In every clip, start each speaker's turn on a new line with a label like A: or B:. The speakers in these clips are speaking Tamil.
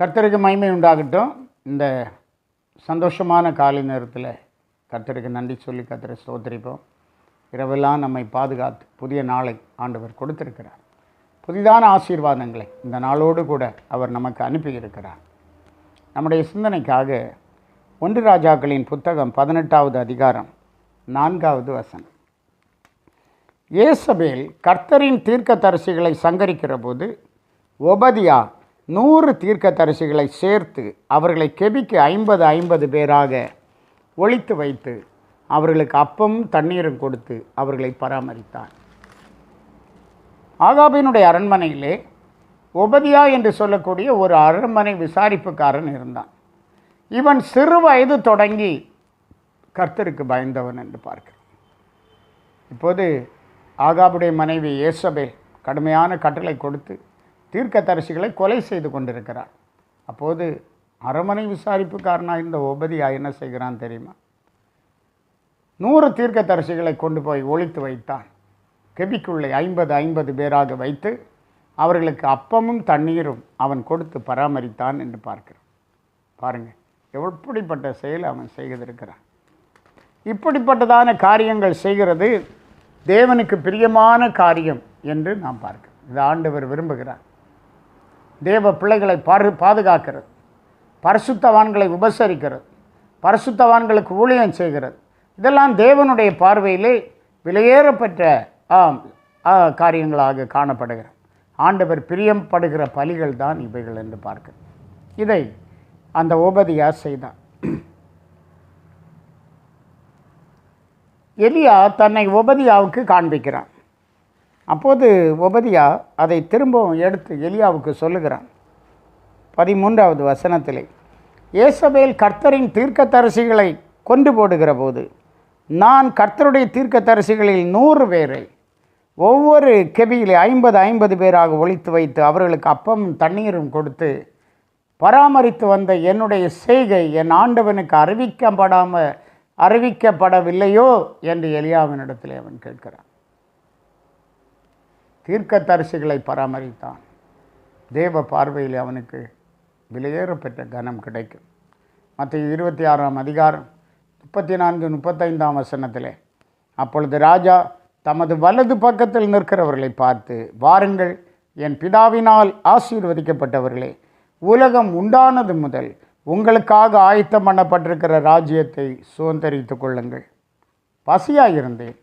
A: கர்த்தருக்கு மகிமை உண்டாகட்டும். இந்த சந்தோஷமான காலை நேரத்தில் கர்த்தருக்கு நன்றி சொல்லி கர்த்தரை ஸ்தோத்திரிப்போம். இரவெல்லாம் நம்மை பாதுகாத்து புதிய நாளை ஆண்டவர் கொடுத்திருக்கிறார். புதிதான ஆசீர்வாதங்களை இந்த நாளோடு கூட அவர் நமக்கு அனுப்பியிருக்கிறார். நம்முடைய சிந்தனைக்காக ஒன்று ராஜாக்களின் புத்தகம் பதினெட்டாவது அதிகாரம் நான்காவது வசனம். ஏசபேல் கர்த்தரின் தீர்க்கதரிசிகளை சங்கரிக்கிற போது ஒபதியா நூறு தீர்க்கதரிசிகளை சேர்த்து அவர்களை கெபிக்கு ஐம்பது ஐம்பது பேராக ஒழித்து வைத்து அவர்களுக்கு அப்பமும் தண்ணீரும் கொடுத்து அவர்களை பராமரித்தான் ஆகாபினுடைய அரண்மனையிலே உபதியா என்று சொல்லக்கூடிய ஒரு அரண்மனை விசாரிப்புக்காரன் இருந்தான். இவன் சிறு வயது தொடங்கி கர்த்தருக்கு பயந்தவன் என்று பார்க்கிறோம். இப்போது ஆகாபுடைய மனைவி ஏசபே கடுமையான கட்டளை கொடுத்து தீர்க்கதரிசிகளை கொலை செய்து கொண்டிருக்கிறார். அப்போது அரமனை விசாரிப்புக்காரனாக இந்த ஒபதியா என்ன செய்கிறான் தெரியுமா? நூறு தீர்க்கதரிசிகளை கொண்டு போய் ஒழித்து வைத்தான். கெபிக்குள்ளே ஐம்பது ஐம்பது பேராக வைத்து அவர்களுக்கு அப்பமும் தண்ணீரும் அவன் கொடுத்து பராமரித்தான் என்று பார்க்கிறோம் பாருங்கள் எப்படிப்பட்ட செயல் அவன் செய்திருக்கிறான். இப்படிப்பட்டதான காரியங்கள் செய்கிறது தேவனுக்கு பிரியமான காரியம் என்று நாம் பார்க்கிறோம். இது ஆண்டவர் விரும்புகிறார். தேவ பிள்ளைகளை பாரு பாதுகாக்கிறது. பரிசுத்தவான்களை உபசரிக்கிறது. பரிசுத்தவான்களுக்கு ஊழியம் செய்கிறது. இதெல்லாம் தேவனுடைய பார்வையிலே விலையேறப்பட்ட ஆ, காரியங்களாக காணப்படுகிறது. ஆண்டவர் பிரியப்படுகிற பலிகள் தான் இவைகள் என்று பார்க்கிறோம். இதை அந்த ஓபதியா செய்தான் எலியா தன்னை உபதியாவுக்கு காண்பிக்கிறான். அப்போது உபதியா அதை திரும்பவும் எடுத்து எலியாவுக்கு சொல்லுகிறான். பதிமூன்றாவது வசனத்திலே ஏசபேல் கர்த்தரின் தீர்க்கத்தரசிகளை கொண்டு போடுகிற போது நான் கர்த்தருடைய தீர்க்கத்தரசிகளில் நூறு பேரை ஒவ்வொரு கெபியிலே ஐம்பது ஐம்பது பேராக ஒழித்து வைத்து அவர்களுக்கு அப்பமும் தண்ணீரும் கொடுத்து பராமரித்து வந்த என்னுடைய செய்கை என் ஆண்டவனுக்கு அறிவிக்கப்படாமல் அறிவிக்கப்படவில்லையோ என்று எலியாவினிடத்திலே அவன் கேட்கிறான். தீர்க்கதரிசிகளை பராமரித்தான். தேவ பார்வையில் அவனுக்கு விலையேற பெற்ற கனம் கிடைக்கும். மற்ற இருபத்தி ஆறாம் அதிகாரம் முப்பத்தி நான்கு முப்பத்தைந்தாம் வசனத்தில் அப்பொழுது ராஜா தமது வலது பக்கத்தில் நிற்கிறவர்களை பார்த்து வாருங்கள் என் பிதாவினால் ஆசீர்வதிக்கப்பட்டவர்களே உலகம் உண்டானது முதல் உங்களுக்காக ஆயத்தம் பண்ணப்பட்டிருக்கிற ராஜ்யத்தை சுதந்திரித்து கொள்ளுங்கள். பசியாயிருந்தேன்.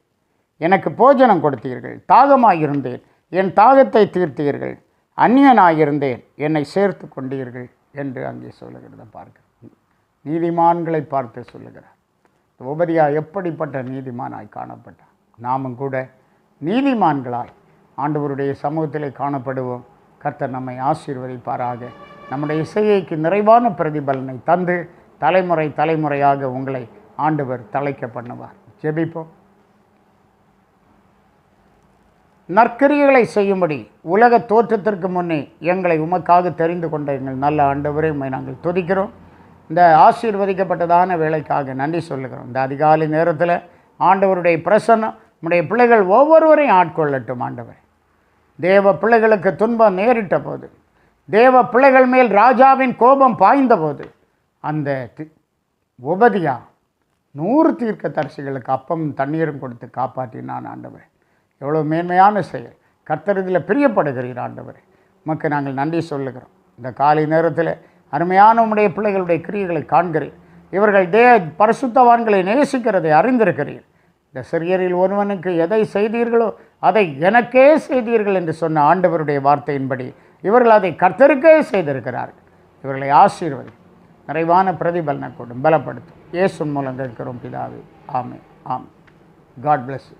A: எனக்கு போஜனம் கொடுத்தீர்கள். தாகமாயிருந்தேன். என் தாகத்தை தீர்த்தீர்கள் அந்நியனாயிருந்தேன் என்னை சேர்த்து கொண்டீர்கள் என்று அங்கே சொல்லுகிறத. பார்க்க. நீதிமான்களை பார்த்து சொல்லுகிறார். உபதியா எப்படிப்பட்ட நீதிமானாய் காணப்பட்டார் நாமும் கூட நீதிமான்களாய் ஆண்டவருடைய சமூகத்திலே காணப்படுவோம். கர்த்தர் நம்மை ஆசீர்வதிப்பாராக. நம்முடைய இசையைக்கு நிறைவான பிரதிபலனை தந்து தலைமுறை தலைமுறையாக உங்களை ஆண்டவர் தலைக்க பண்ணுவார். ஜெபிப்போம். நற்கிரியைகளை செய்யும்படி உலக தோற்றத்திற்கு முன்னே எங்களை உமக்காக தெரிந்து கொண்ட எங்கள் நல்ல ஆண்டவரை உண்மை நாங்கள் துதிக்கிறோம். இந்த ஆசீர்வதிக்கப்பட்டதான வேலைக்காக நன்றி சொல்லுகிறோம். இந்த அதிகாலை நேரத்தில் ஆண்டவருடைய பிரசன்னம் நம்முடைய பிள்ளைகள் ஒவ்வொருவரையும் ஆட்கொள்ளட்டும் ஆண்டவர். தேவ பிள்ளைகளுக்கு துன்பம் நேரிட்ட போது தேவ பிள்ளைகள் மேல் ராஜாவின் கோபம் பாய்ந்த போது அந்த தி- உபதியா நூறு தீர்க்க தரிசிகளுக்கு அப்பம் தண்ணீரும் கொடுத்து காப்பாற்றினான் ஆண்டவர். எவ்வளோ மேன்மையான செயல். கர்த்தர் இதில் பிரியப்படுகிறீர் ஆண்டவர். உமக்கு நாங்கள் நன்றி சொல்லுகிறோம். இந்த காலை நேரத்தில் அருமையான உம்முடைய பிள்ளைகளுடைய கிரியைகளை காண்கிறீர் இவர்கள் தே பரிசுத்தவான்களை நேசிக்கிறதை அறிந்திருக்கிறீர் இந்த சிறியரில் ஒருவனுக்கு எதை செய்தீர்களோ அதை எனக்கே செய்தீர்கள் என்று சொன்ன ஆண்டவருடைய வார்த்தையின்படி இவர்கள் அதை கர்த்தருக்கே செய்திருக்கிறார்கள். இவர்களை ஆசீர்வதி. நிறைவான பிரதிபலனை கொடும் பலப்படுத்தும். இயேசு மூலம் கேட்கிறோம் பிதாவே. ஆமே ஆம் காட் பிளஸ் யூ